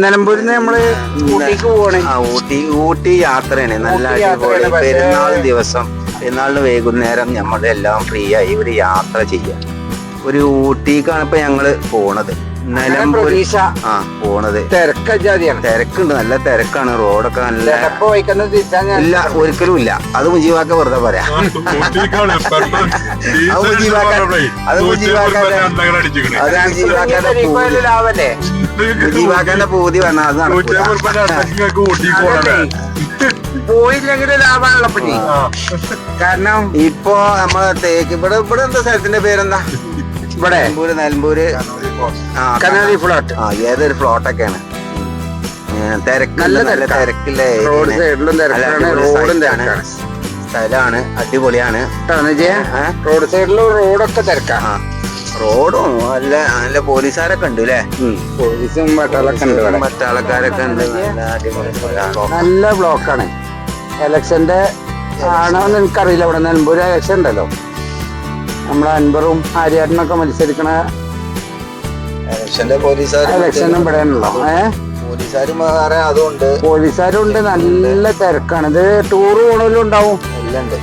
നിലമ്പൂരിന്ന് നമ്മൾ ഊട്ടിക്ക് പോവാണ്. ആ ഊട്ടി ഊട്ടി യാത്രയാണ്. നല്ല അടിപൊളി. പെരുന്നാൾ ദിവസം. പെരുന്നാളിന് വൈകുന്നേരം നമ്മളെല്ലാം ഫ്രീ ആയി ഒരു യാത്ര ചെയ്യാം. ഒരു ഊട്ടിക്കാണ് ഇപ്പൊ ഞങ്ങൾ പോണത്. പ്രതീക്ഷ ആ പോണത്. തിരക്കജാതിയാണ്. തിരക്കുണ്ട് നല്ല തിരക്കാണ്. റോഡൊക്കെ നല്ല ചിലപ്പോ വൈക്കുന്നത് തിരിച്ചാ ഞാൻ ഇല്ല ഒരിക്കലും ഇല്ല. അത് മുജീവാക്ക വെറുതെ പറയാം. ഊട്ടിക്കാണ് പെട്ടെന്ന് അത് മുജീവാക്ക അത് മുജീബാക്കാന്റെ- അത് മുജീവാക്കാന്റെ ഇപ്പൊ പൂതി. ലാഭല്ലേ മുജീവാക്കാന്റെ പൂതി അത് നടക്കൂല. പോയില്ലെങ്കിൽ ലാഭമാണല്ലോ കാരണം ഇപ്പൊ നമ്മളെ തേക്ക് ഇവിടെ ഇവിടെ എന്താ സ്ഥലത്തിന്റെ പേരെന്താ? ഇവിടെ? നിലമ്പൂര് നിലമ്പൂര്. ആ കനാലി ഫ്ലോട്ട് ആ ഏതൊരു ഫ്ലോട്ടൊക്കെയാണ് തിരക്ക് നല്ല നല്ല റോഡ് സൈഡിലും തിരക്കാണ് റോഡും തിരക്കാണ്. സ്ഥലമാണ് അടിപൊളിയാണ്. റോഡ് സൈഡിലും റോഡൊക്കെ തിരക്കാണ് റോഡും നല്ല നല്ല പോലീസുകാരൊക്കെ ഉണ്ട് അല്ലേ പോലീസും പട്ടാളൊക്കെ ഉണ്ട് നല്ല അടിപൊളി സ്ഥലാണ്. നല്ല ബ്ലോക്കാണ് ഇലക്ഷന്റെ ആണോന്ന് എനിക്കറിയില്ല. ഇവിടെ നിലമ്പൂര് ഇലക്ഷൻ ഉണ്ടല്ലോ. നമ്മളെ അൻവറും ആര്യാട്ടനൊക്കെ മത്സരിക്കണ ഇലക്ഷന്റെ പോലീസുകാർ ഇലക്ഷനും ഇവിടെ ഉണ്ടല്ലോ ഏഹ് പോലീസുകാരും വേറെ അതുകൊണ്ട് പോലീസുകാരുണ്ട് നല്ല തിരക്കാണ്. ഇത് ടൂർ പോണവരും ഉണ്ടാവും. എല്ലാം ഉണ്ട്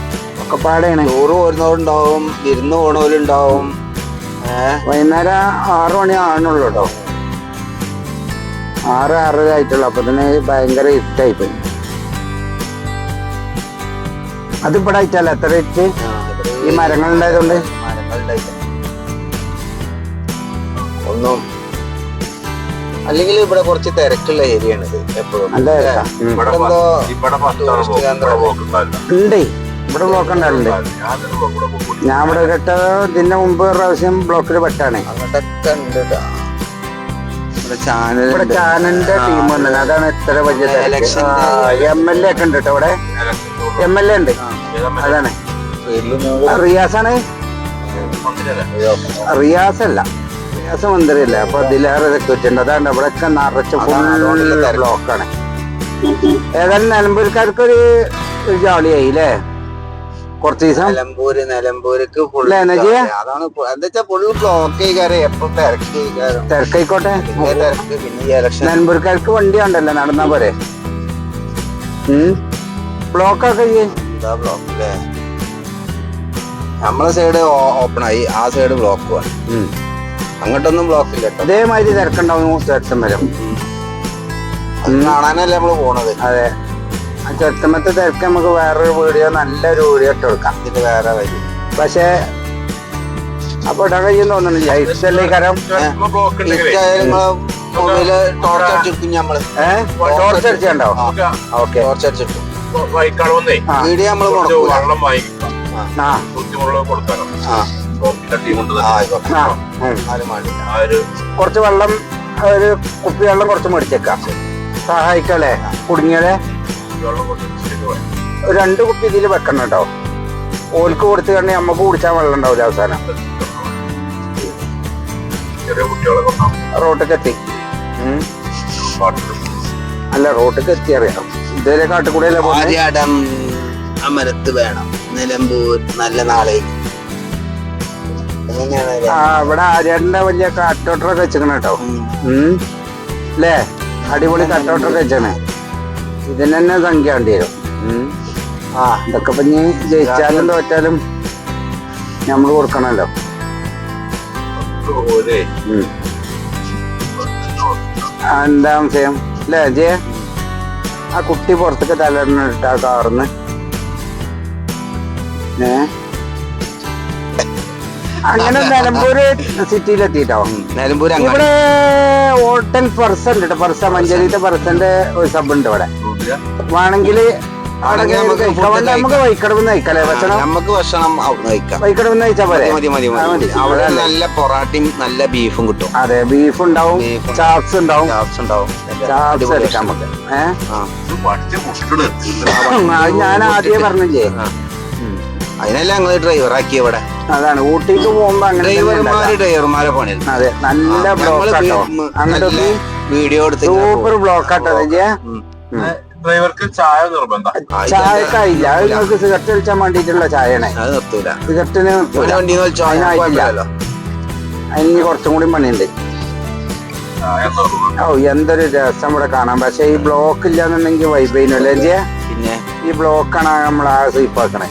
ഒക്കെ പാടെയാണ് ടൂറ് പോരുന്നവരുണ്ടാവും വിരുന്ന് പോണവരുണ്ടാവും. വൈകുന്നേരം ആറു മണി ആണുള്ളൂ കേട്ടോ ആറ് ആറര ആയിട്ടുള്ളൂ. അപ്പൊ തന്നെ ഭയങ്കര ഇരുട്ടായി പോയി. അത് ഇവിടെ ആയിട്ടല്ല എത്ര ഇറ്റ് ഈ മരങ്ങൾ ഉണ്ടായതുകൊണ്ട്? മരങ്ങളുണ്ടായിട്ട് ഒന്നും അല്ലെങ്കിൽ ഇവിടെ കുറച്ച് തിരക്കുള്ള ഏരിയ ആണ് ഇത് എപ്പോഴും. നല്ല തിരക്കാ. ഉം. ഇവിടെ നോക്കണ്ടല്ലേ ഇവിടെ പത്താണ് ടൂറിസ്റ്റ് കേന്ദ്രം. ഉണ്ട്. ഇവിടെ ബ്ലോക്ക് ഞാൻ ഇവിടെ ഒരിട്ട ഇതിന്റെ മുമ്പ് ഒരു പ്രാവശ്യം ബ്ലോക്കിൽ പെട്ടാണ്. അങ്ങോട്ടൊക്കെ ഉണ്ട് ട്ടാ. ഇവിടെ ചാനൽ ഇവിടെ ചാനലിന്റെ ടീം വന്നത് അതാണ് എത്ര വലിയ Election എം എൽ എ ഒക്കെ ഉണ്ട് കേട്ടോ ഇവിടെ. എം എൽ എ ഉണ്ട്. അതാണ്. റിയാസ് ആണ് റിയാസ് അല്ല റിയാസ് മന്ത്രിയല്ല അപ്പൊ ഇതിലേറെ സെക്യൂരിറ്റി അതാണ് ഇവിടെ ഒക്കെ നിറച്ച് ഫുൾ ബ്ലോക്കാണ് ഏതായാലും നിലമ്പൂർക്കാർക്ക് ഒരു ഒരു ജോളിയായി അല്ലേ കുറച്ച് ദിവസം? നിലമ്പൂര് നിലമ്പൂർക്ക് അതാണ് എന്താ ഫുൾ ബ്ലോക്ക് ചെയ്കാരം എപ്പോ തിരക്ക് തിരക്കായിക്കോട്ടെ. തിരക്ക് പിന്നെ നിലമ്പൂർക്കാർക്ക് വണ്ടി ഉണ്ടല്ലോ നടന്നാ പോരെ? ബ്ലോക്കൊക്കെ ചെയ്യേ ബ്ലോക്ക് അല്ലേ നമ്മളെ സൈഡ് ഓപ്പൺ ആയി. ആ സൈഡ് ബ്ലോക്ക് ആണ് അങ്ങോട്ടൊന്നും ബ്ലോക്ക് ഇല്ല കേട്ടോ അതേമാതിരി തിരക്കുണ്ടാവും ചെറുത്തം വരെ കാണാനല്ലേ നമ്മൾ പോണത്. അതെ. ആ ചെറുത്തമ്മത്തെ തിരക്ക് നമുക്ക് വേറൊരു വീഡിയോ നല്ലൊരു വീഡിയോ ഇട്ട് കൊടുക്കാം. ഇതിന് വേറെ വഴി പക്ഷേ അപ്പൊ ഇടാൻ കഴിയും ഇഷ്ടല്ലേ മൊബൈൽ ടോർച്ച് ഏഹ് ടോർച്ച് ഓക്കെ ടോർച്ച് അടിച്ചിട്ടു. വീഡിയോ നമ്മൾ വെള്ളം വാങ്ങിക്കാം ബുദ്ധിമുട്ടുള്ള കൊടുക്കാനോ? ടീമുണ്ട് കുറച്ച് വെള്ളം ഒരു കുപ്പി വെള്ളം കുറച്ച് മേടിച്ചേക്കാം. സഹായിക്കല്ലേ? കുടുങ്ങിയാലേ കൊണ്ട് രണ്ട് കുപ്പി ഇതിൽ വെക്കണം കേട്ടോ. ഓൽക്ക് കൊടുത്തു കഴിഞ്ഞാൽ നമുക്ക് കുടിച്ചാൽ വെള്ളം ഉണ്ടാവില്ല അവസാനം. റോട്ടിക്ക് എത്തി. അല്ല റോട്ടിക്ക് എത്തി അറിയാം ഇതേ കാട്ടുകൂടെ അമരത്ത് വേണം. നിലമ്പൂർ നല്ല നാളെ. ആ ഇവിടെ ആര്യാടിന്റെ വലിയ കട്ടോട്ടറൊക്കെ വെച്ചിരിക്കണം കേട്ടോ. ഉം. അടിപൊളി കട്ടോട്ടറൊക്കെ വെച്ചാണ് ഇതിന് തന്നെ സംഖ്യ വേണ്ടി വരും. ആ ഇതൊക്കെ ഇനി ജയിച്ചാലും തോറ്റാലും നമ്മൾ കൊടുക്കണല്ലോ. എന്താ സംശയം? അല്ലേ ജയ ആ കുട്ടി പുറത്തേക്ക് തലയിട്ട ആ കാർന്ന് അങ്ങനെ നിലമ്പൂര് സിറ്റിയിലെത്തിട്ടോ നിലമ്പൂർ അങ്ങാടി. ഇവിടെ ഹോട്ടൽ പെർസെന്റ് ഉണ്ട് മഞ്ചേരിത്തെ പെർസന്റെ ഒരു സബ് ഉണ്ട് ഇവിടെ വേണമെങ്കിൽ നമുക്ക് food നമുക്ക് വൈക്കടവിന്ന് കഴിക്കാല്ലേ ഭക്ഷണം? നമുക്ക് ഭക്ഷണം അവിടുന്ന് കഴിക്കാം. വൈക്കടവിന്ന് കഴിച്ചാ പോരെ? മതി മതി മതി ആ, മതി. മതി. അവിടെ നല്ല പൊറാട്ടയും നല്ല ബീഫും കിട്ടും. അതെ ബീഫ് ഉണ്ടാവും ചാർസ് ഉണ്ടാവും. ചാപ്സ് ഉണ്ടാവും. ചാപ്സ് ഉണ്ടാവും. ചാപ്സ് എടുക്കാം നമുക്ക്. ഏഹ് ആ. പഠിച്ച കുട്ടികൾ ഞാൻ ആദ്യം പറഞ്ഞില്ലേ. അതിനല്ല ഞങ്ങൾ ഡ്രൈവർ ആക്കി ഇവിടെ അതാണ് ഊട്ടിക്ക് പോകുമ്പോ അങ്ങനെ ഡ്രൈവർമാര്. ഡ്രൈവർമാരെ പണി അതെ നല്ല ബ്ലോക്ക് അങ്ങോട്ട് വീഡിയോ എടുത്ത് സൂപ്പർ. ബ്ലോക്ക് ആട്ടോ ഡ്രൈവർക്ക് ചായ നിർബന്ധം. ചായ. ചായക്കായില്ല അത് നിങ്ങൾക്ക് സിഗരറ്റ് വലിച്ചാൻ വേണ്ടിയിട്ടുള്ള ചായയാണേ. അത് നിർത്തൂല. സിഗരറ്റിന്. അതിന് കുറച്ചും കൂടി പണിയുണ്ട്. ഓ എന്തൊരു രസം ഇവിടെ കാണാം പക്ഷെ ഈ ബ്ലോക്ക് ഇല്ലാന്നുണ്ടെങ്കിൽ വൈബൈനല്ലേ ജെ പിന്നെ? ഈ ബ്ലോക്കാണ് നമ്മൾ ആ സ്വീപ്പാക്കണേ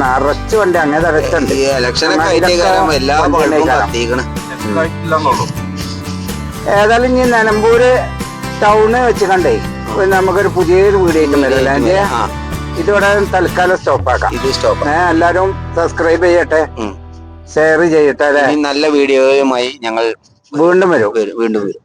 നിറച്ച് വണ്ടി അങ്ങനെ നെറ്റായിട്ടില്ലെന്നുള്ളൂ ഏതായാലും ഇനി നിലമ്പൂര് ടൗണ് വെച്ച് കണ്ടേ നമുക്കൊരു പുതിയൊരു വീഡിയോ വരില്ല അതിന്റെ ഇതിവിടെ തൽക്കാലം സ്റ്റോപ്പാക്കാം ഇത് സ്റ്റോപ്പ് ഏ എല്ലാരും സബ്സ്ക്രൈബ് ചെയ്യട്ടെ. ഷെയർ ചെയ്യട്ടെ നല്ല വീഡിയോയുമായി ഞങ്ങൾ വീണ്ടും വരും- വീണ്ടും വരും.